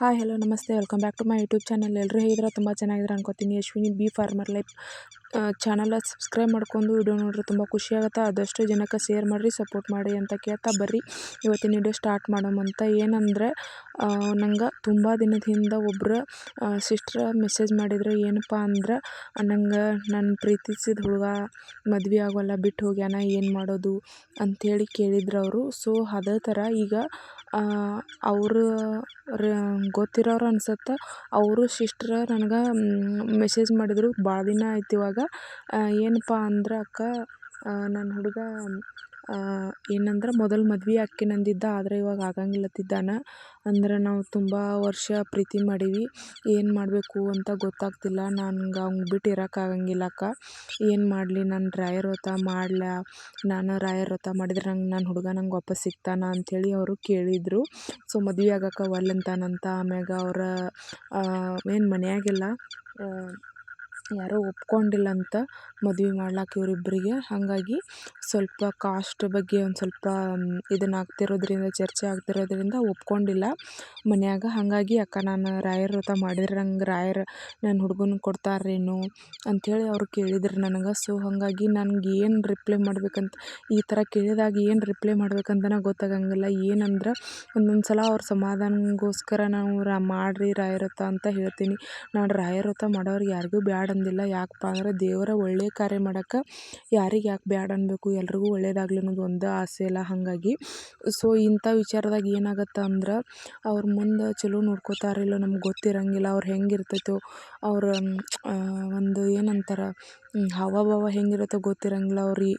Hi hello ನಮಸ್ತೆ. Welcome back to my YouTube channel ಎಲ್ಲರೂ ಹೇಗಿದ್ರೆ ತುಂಬ ಚೆನ್ನಾಗಿದ್ರೆ ಅನ್ಕೋತೀನಿ. Ashwini B farmer life channel subscribe ಮಾಡ್ಕೊಂಡು ವಿಡಿಯೋ ನೋಡ್ರಿ ತುಂಬ ಖುಷಿ ಆಗುತ್ತೆ. ಆದಷ್ಟು ಜನಕ್ಕೆ ಶೇರ್ ಮಾಡಿರಿ ಸಪೋರ್ಟ್ ಮಾಡಿ ಅಂತ ಕೇಳ್ತಾ ಬರ್ರಿ. ಇವತ್ತಿನ ವಿಡಿಯೋ ಸ್ಟಾರ್ಟ್ ಮಾಡೋಮಂತ ಏನಂದರೆ ನಂಗೆ ತುಂಬ ದಿನದ ಹಿಂದೆ ಒಬ್ಬರು ಸಿಸ್ಟ್ರ ಮೆಸೇಜ್ ಮಾಡಿದ್ರು ಏನಪ್ಪ ಅಂದ್ರೆ ನಂಗೆ ನನ್ನ ಪ್ರೀತಿಸಿದ ಹುಡುಗ ಮದುವೆ ಆಗೋಲ್ಲ, ಬಿಟ್ಟು ಹೋಗ್ಯಾನ, ಏನು ಮಾಡೋದು ಅಂಥೇಳಿ ಕೇಳಿದ್ರು ಅವರು. ಸೊ ಅದೇ ಥರ ಈಗ ಅವರು ಗೊತ್ತಿರೋರು ಅನ್ಸುತ್ತೆ. ಅವರು ಸಿಸ್ಟ್ರ ನನಗೆ ಮೆಸೇಜ್ ಮಾಡಿದರು. ಭಾಳ ದಿನ ಆಯ್ತು ಇವಾಗ. ಏನಪ್ಪ ಅಂದ್ರೆ ಅಕ್ಕ ನನ್ನ ಹುಡುಗ ಏನಂದ್ರೆ ಮೊದಲು ಮದ್ವೆ ಆಕ್ಕಿನಂದಿದ್ದ ಆದರೆ ಇವಾಗ ಆಗಂಗಿಲ್ಲತ್ತಿದ್ದಾನೆ. ಅಂದ್ರೆ ನಾವು ತುಂಬ ವರ್ಷ ಪ್ರೀತಿ ಮಾಡೀವಿ. ಏನು ಮಾಡಬೇಕು ಅಂತ ಗೊತ್ತಾಗ್ತಿಲ್ಲ. ನನ್ಗೆ ಅವ್ನ ಬಿಟ್ಟು ಇರೋಕ್ಕಾಗಂಗಿಲ್ಲ ಅಕ್ಕ. ಏನು ಮಾಡಲಿ? ನಾನು ರಾಯರ ವ್ರತ ಮಾಡ್ಲಾ. ನಾನು ರಾಯರ ವ್ರತ ಮಾಡಿದ್ರೆ ನಂಗೆ ನನ್ನ ಹುಡುಗ ನಂಗೆ ವಾಪಸ್ ಸಿಗ್ತಾನೆ ಅಂಥೇಳಿ ಅವರು ಕೇಳಿದರು. ಸೊ, ಮದ್ವೆ ಆಗಕ್ಕೆ ಒಲ್ಲೆ ಅಂತಾನಂತ ಆಮ್ಯಾಗ ಅವರ ಏನು ಮನ್ಯಾಗೆಲ್ಲ. ಯಾರೂ ಒಪ್ಕೊಂಡಿಲ್ಲ ಅಂತ ಮದ್ವೆ ಮಾಡ್ಲಾಕ ಇವರಿಬ್ಬರಿಗೆ ಹಾಗಾಗಿ ಸ್ವಲ್ಪ ಕಾಸ್ಟ್ ಬಗ್ಗೆ ಒಂದು ಸ್ವಲ್ಪ ಇದನ್ನು ಆಗ್ತಿರೋದ್ರಿಂದ, ಚರ್ಚೆ ಆಗ್ತಿರೋದ್ರಿಂದ ಒಪ್ಕೊಂಡಿಲ್ಲ ಮನ್ಯಾಗ. ಹಾಗಾಗಿ ಅಕ್ಕ ನಾನು ರಾಯರ ವ್ರತ ಮಾಡಿದ್ರೆ ನಂಗೆ ರಾಯರು ನನ್ನ ಹುಡುಗನ ಕೊಡ್ತಾರೇನು ಅಂಥೇಳಿ ಅವ್ರು ಕೇಳಿದ್ರು ನನಗೆ. ಸೊ ಹಾಗಾಗಿ ನನ್ಗೆ ಏನು ರಿಪ್ಲೈ ಮಾಡ್ಬೇಕಂತ, ಈ ಥರ ಕೇಳಿದಾಗ ಏನು ರಿಪ್ಲೈ ಮಾಡ್ಬೇಕಂತನೇ ಗೊತ್ತಾಗಂಗಿಲ್ಲ. ಏನಂದ್ರೆ ಒಂದೊಂದು ಸಲ ಅವ್ರ ಸಮಾಧಾನಗೋಸ್ಕರ ನಾವು ರಾ, ಮಾಡಿರಿ ರಾಯರ ವ್ರತ ಅಂತ ಹೇಳ್ತೀನಿ. ನಾನು ರಾಯರ ವ್ರತ ಮಾಡೋರಿಗೆ ಯಾರಿಗೂ ಬ್ಯಾಡ ಅಂದಿಲ್ಲ ಯಾಕಪ್ಪ ಅಂದ್ರೆ ದೇವರ ಒಳ್ಳೆಯ ಕಾರ್ಯ ಮಾಡಕ್ಕೆ ಯಾರಿಗೆ ಯಾಕೆ ಬ್ಯಾಡ ಅನ್ಬೇಕು? ಎಲ್ರಿಗೂ ಒಳ್ಳೇದಾಗಲಿ ಅನ್ನೋದು ಒಂದು ಆಸೆ ಅಲ್ಲ ಹಾಗಾಗಿ. ಸೊ ಇಂಥ ವಿಚಾರದಾಗ ಏನಾಗತ್ತೆ ಅಂದ್ರೆ ಅವ್ರ ಮುಂದೆ ಚಲೋ ನೋಡ್ಕೋತಾರೋ ಇಲ್ಲೋ ನಮ್ಗೆ ಗೊತ್ತಿರೋಂಗಿಲ್ಲ. ಅವ್ರು ಹೆಂಗಿರ್ತೈತೋ ಅವ್ರ ಒಂದು ಏನಂತಾರೆ? ಹಾವಭಾವ ಹೆಂಗಿರುತ್ತೋ ಗೊತ್ತಿರಂಗಿಲ್ಲ ಅವ್ರಿಗೆ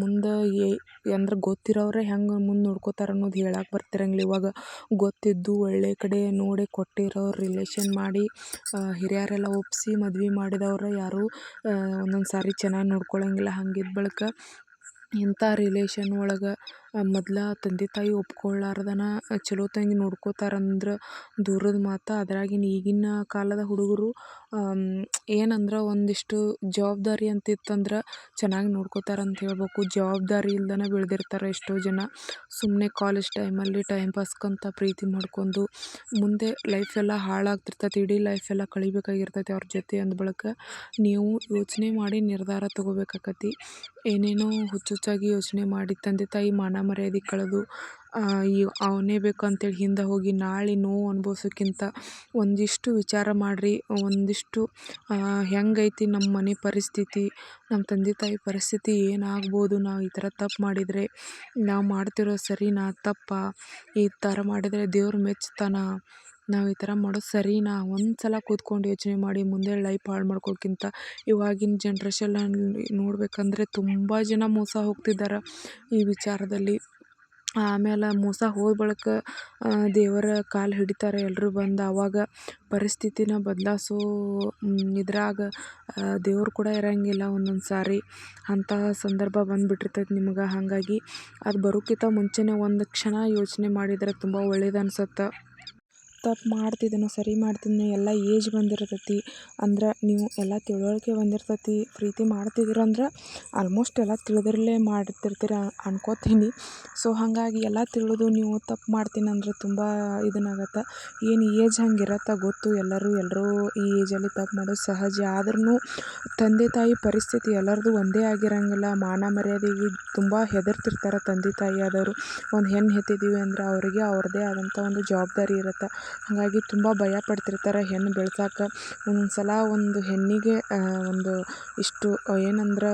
ಮುಂದೆ ಏ ಅಂದ್ರೆ ಗೊತ್ತಿರೋವ್ರೆ ಹೆಂಗೆ ಮುಂದೆ ನೋಡ್ಕೋತಾರೆ ಅನ್ನೋದು ಹೇಳಕ್ಕೆ ಬರ್ತಿರಂಗಿಲ್ಲ. ಇವಾಗ ಗೊತ್ತಿದ್ದು ಒಳ್ಳೆಯ ಕಡೆ ನೋಡಿ ಕೊಟ್ಟಿರೋ ರಿಲೇಷನ್ ಮಾಡಿ ಹಿರಿಯರೆಲ್ಲ ಒಪ್ಪಿಸಿ ಮದ್ವೆ ಮಾಡಿದವ್ರು ಯಾರೂ ಒಂದೊಂದು ಸಾರಿ ಚೆನ್ನಾಗಿ ನೋಡ್ಕೊಳ್ಳೋಂಗಿಲ್ಲ ಹಂಗಿದ್ದ ಬಳಿಕ ಇಂಥ ರಿಲೇಷನ್ ಒಳಗೆ ಮೊದ್ಲು ತಂದೆ ತಾಯಿ ಒಪ್ಕೊಳ್ಳಾರ್ದನ ಚಲೋತ್ತಂಗೆ ನೋಡ್ಕೋತಾರಂದ್ರೆ ದೂರದ ಮಾತು. ಅದ್ರಾಗಿನ ಈಗಿನ ಕಾಲದ ಹುಡುಗರು ಏನಂದ್ರೆ ಒಂದಿಷ್ಟು ಜವಾಬ್ದಾರಿ ಅಂತಿತ್ತಂದ್ರೆ ಚೆನ್ನಾಗಿ ಚೆನ್ನಾಗಿ ಅಂತ ಹೇಳ್ಬೇಕು. ಜವಾಬ್ದಾರಿ ಇಲ್ದೇ ಬೆಳೆದಿರ್ತಾರೆ ಎಷ್ಟೋ ಜನ. ಸುಮ್ಮನೆ ಕಾಲೇಜ್ ಟೈಮಲ್ಲಿ ಟೈಮ್ ಪಾಸ್ಗಂತ ಪ್ರೀತಿ ಮಾಡ್ಕೊಂಡು ಮುಂದೆ ಲೈಫ್ ಎಲ್ಲ ಹಾಳಾಗ್ತಿರ್ತೈತಿ, ಇಡೀ ಲೈಫೆಲ್ಲ ಕಳಿಬೇಕಾಗಿರ್ತೈತಿ ಅವ್ರ ಜೊತೆ ಅಂದ ಬಳಿಕ ನೀವು ಯೋಚನೆ ಮಾಡಿ ನಿರ್ಧಾರ ತೊಗೋಬೇಕಾಕತಿ. ಏನೇನೋ ಹುಚ್ಚುಚ್ಚಾಗಿ ಯೋಚನೆ ಮಾಡಿ ತಂದೆ ತಾಯಿ ಮಾನ ಮರ್ಯಾದೆ ಕಳೆದು ಈ ಅವನೇ ಬೇಕು ಅಂತೇಳಿ ಹಿಂದೆ ಹೋಗಿ ನಾಳೆ ನೋವು ಅನುಭವ್ಸೋಕ್ಕಿಂತ ಒಂದಿಷ್ಟು ವಿಚಾರ ಮಾಡಿರಿ. ಒಂದಿಷ್ಟು ಹೆಂಗೈತಿ ನಮ್ಮ ಮನೆ ಪರಿಸ್ಥಿತಿ, ನಮ್ಮ ತಂದೆ ತಾಯಿ ಪರಿಸ್ಥಿತಿ ಏನಾಗ್ಬೋದು, ನಾವು ಈ ಥರ ತಪ್ಪು ಮಾಡಿದರೆ, ನಾವು ಮಾಡ್ತಿರೋದು ಸರಿನಾ, ತಪ್ಪಾ, ಈ ಥರ ಮಾಡಿದರೆ ದೇವ್ರು ಮೆಚ್ತಾನ ನಾವು ಈ ಥರ ಮಾಡೋದು ಸರಿನಾ? ಒಂದು ಸಲ ಕೂತ್ಕೊಂಡು ಯೋಚನೆ ಮಾಡಿ ಮುಂದೆ ಲೈಫ್ ಹಾಳು ಮಾಡ್ಕೊಳಕ್ಕಿಂತ ಇವಾಗಿನ ಜನ್ರೇಷನಲ್ಲಿ ನೋಡಬೇಕಂದ್ರೆ ತುಂಬ ಜನ ಮೋಸ ಹೋಗ್ತಿದ್ದಾರೆ ಈ ವಿಚಾರದಲ್ಲಿ. ಆಮೇಲೆ ಮೋಸ ಹೋದ ಬಳಿಕ ದೇವರ ಕಾಲು ಹಿಡಿತಾರೆ ಎಲ್ಲರೂ ಬಂದು ಆವಾಗ ಪರಿಸ್ಥಿತಿನ ಬದಲಾಯಿಸೋ ಇದ್ರಾಗ ದೇವ್ರು ಕೂಡ ಇರಂಗಿಲ್ಲ ಒಂದೊಂದು ಸಾರಿ. ಅಂತಹ ಸಂದರ್ಭ ಬಂದುಬಿಟ್ಟಿರ್ತೈತೆ ನಿಮ್ಗೆ. ಹಾಗಾಗಿ ಅದು ಬರೋಕ್ಕಿಂತ ಮುಂಚೆನೇ ಒಂದು ಕ್ಷಣ ಯೋಚನೆ ಮಾಡಿದರೆ ತುಂಬ ಒಳ್ಳೇದು ಅನ್ಸುತ್ತೆ. ತಪ್ಪು ಮಾಡ್ತಿದ್ದೀನೋ, ಸರಿ ಮಾಡ್ತಿದ್ದೀನೋ, ಎಲ್ಲ ಏಜ್ ಬಂದಿರ್ತೈತಿ. ಅಂದ್ರೆ ನೀವು ಎಲ್ಲ ತಿಳುವಳಿಕೆ ಬಂದಿರ್ತೈತಿ, ಪ್ರೀತಿ ಮಾಡ್ತಿದ್ದೀರಂದ್ರೆ ಆಲ್ಮೋಸ್ಟ್ ಎಲ್ಲ ತಿಳಿದಿರಲೇ ಮಾಡ್ತಿರ್ತೀರ ಅನ್ಕೋತೀನಿ. ಸೊ ಹಾಗಾಗಿ ಎಲ್ಲ ತಿಳಿದು ನೀವು ತಪ್ಪು ಮಾಡ್ತೀನಿ ಅಂದ್ರೆ ತುಂಬ ಇದನ್ನಾಗತ್ತೆ ಏನು ಏಜ್ ಹಂಗಿರತ್ತೆ ಗೊತ್ತು, ಎಲ್ಲರೂ ಎಲ್ಲರೂ ಈ ಏಜಲ್ಲಿ ತಪ್ಪು ಮಾಡೋದು ಸಹಜ. ಆದ್ರೂ ತಂದೆ ತಾಯಿ ಪರಿಸ್ಥಿತಿ ಎಲ್ಲರದು ಒಂದೇ ಆಗಿರಂಗಿಲ್ಲ. ಮಾನ ಮರ್ಯಾದೆಗೆ ತುಂಬ ಹೆದರ್ತಿರ್ತಾರೆ ತಂದೆ ತಾಯಿ ಆದವರು. ಒಂದು ಹೆಣ್ಣು ಹೆತ್ತಿದ್ದೀವಿ ಅಂದ್ರೆ ಅವರಿಗೆ ಅವ್ರದ್ದೇ ಆದಂಥ ಒಂದು ಜವಾಬ್ದಾರಿ ಇರುತ್ತೆ. ಹಾಗಾಗಿ ತುಂಬ ಭಯ ಪಡ್ತಿರ್ತಾರೆ ಹೆಣ್ಣು ಬೆಳ್ಸಕ್ಕೆ ಒಂದೊಂದು ಸಲ ಒಂದು ಹೆಣ್ಣಿಗೆ ಒಂದು ಇಷ್ಟು ಏನಂದ್ರೆ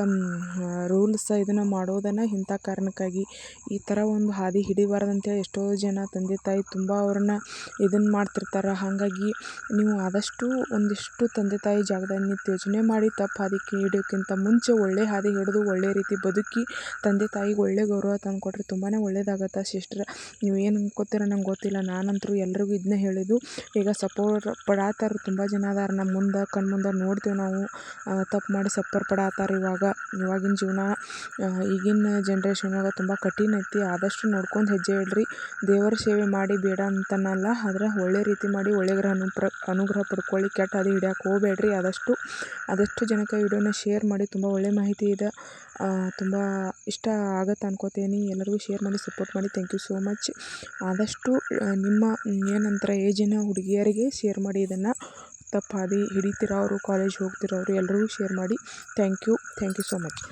ರೂಲ್ಸ್ ಇದನ್ನು ಮಾಡೋದನ್ನು ಇಂಥ ಕಾರಣಕ್ಕಾಗಿ ಈ ಥರ ಒಂದು ಹಾದಿ ಹಿಡಿಬಾರ್ದು ಅಂತೇಳಿ ಎಷ್ಟೋ ಜನ ತಂದೆ ತಾಯಿ ತುಂಬ ಅವ್ರನ್ನ ಇದನ್ನು ಮಾಡ್ತಿರ್ತಾರೆ. ಹಾಗಾಗಿ ನೀವು ಆದಷ್ಟು ಒಂದಿಷ್ಟು ತಂದೆ ತಾಯಿ ಜಾಗದಲ್ಲಿ ನಿಂತು ಯೋಚನೆ ಮಾಡಿ, ತಪ್ಪು ಹಾದಿ ಹಿಡಿಯೋಕ್ಕಿಂತ ಮುಂಚೆ ಒಳ್ಳೆ ಹಾದಿ ಹಿಡಿದು ಒಳ್ಳೆ ರೀತಿ ಬದುಕಿ ತಂದೆ ತಾಯಿಗೆ ಒಳ್ಳೆ ಗೌರವ ತಂದುಕೊಟ್ರೆ ತುಂಬಾ ಒಳ್ಳೆಯದಾಗತ್ತೆ ಸಿಸ್ಟರ್? ನೀವು ಏನು ಅನ್ಕೋತೀರ ನಂಗೆ ಗೊತ್ತಿಲ್ಲ. ನಾನಂತೂ ಎಲ್ರಿಗೂ ಇದನ್ನೇ ಹೇಳಿದ್ದು. ಈಗ ಸಪೋರ್ಟ್ ಪಡಾತಾರೆ ತುಂಬ ಜನ ಅದಾರ. ನಮ್ಮ ಮುಂದೆ ಕಣ್ಣು ಮುಂದೆ ನೋಡ್ತೀವಿ ನಾವು. ತಪ್ಪು ಮಾಡಿ ಸಪ್ಪರ್ ಪಡಾತಾರೆ ಇವಾಗ. ಇವಾಗಿನ ಜೀವನ ಈಗಿನ ಜನ್ರೇಷನ್ನಾಗ ತುಂಬ ಕಠಿಣ ಐತಿ. ಆದಷ್ಟು ನೋಡ್ಕೊಂಡು ಹೆಜ್ಜೆ ಇಡ್ರಿ. ದೇವರ ಸೇವೆ ಮಾಡಿ ಬೇಡ ಅಂತನಲ್ಲ. ಆದ್ರೆ ಒಳ್ಳೆ ರೀತಿ ಮಾಡಿ, ಒಳ್ಳೆ ಗ್ರಹ ಅನುಪ್ರ, ಅನುಗ್ರಹ ಪಡ್ಕೊಳ್ಳಿ. ಕೆಟ್ಟ ಅದು ಹಿಡಿಯಕ್ಕೆ ಹೋಗಬೇಡ್ರಿ. ಆದಷ್ಟು ಆದಷ್ಟು ಜನಕ್ಕೆ ವಿಡಿಯೋನ ಶೇರ್ ಮಾಡಿ. ತುಂಬ ಒಳ್ಳೆ ಮಾಹಿತಿ ಇದೆ. ತುಂಬ ಇಷ್ಟ ಆಗುತ್ತೆ ಅನ್ಕೋತೀನಿ. ಎಲ್ಲರಿಗೂ ಶೇರ್ ಮಾಡಿ ಸಪೋರ್ಟ್ ಮಾಡಿ. ಥ್ಯಾಂಕ್ ಯು ಸೋ ಮಚ್ ಆದಷ್ಟು ನಿಮ್ಮ, ಏನಂತಾರೆ ಏಜಿನ ಹುಡುಗಿಯರಿಗೆ ಶೇರ್ ಮಾಡಿ. ಇದನ್ನು ತಪ್ಪಾದಿ ಹಿಡಿತಿರೋರು ಕಾಲೇಜ್ ಹೋಗ್ತಿರೋರು ಎಲ್ಲರಿಗೂ ಶೇರ್ ಮಾಡಿ. Thank you thank you so much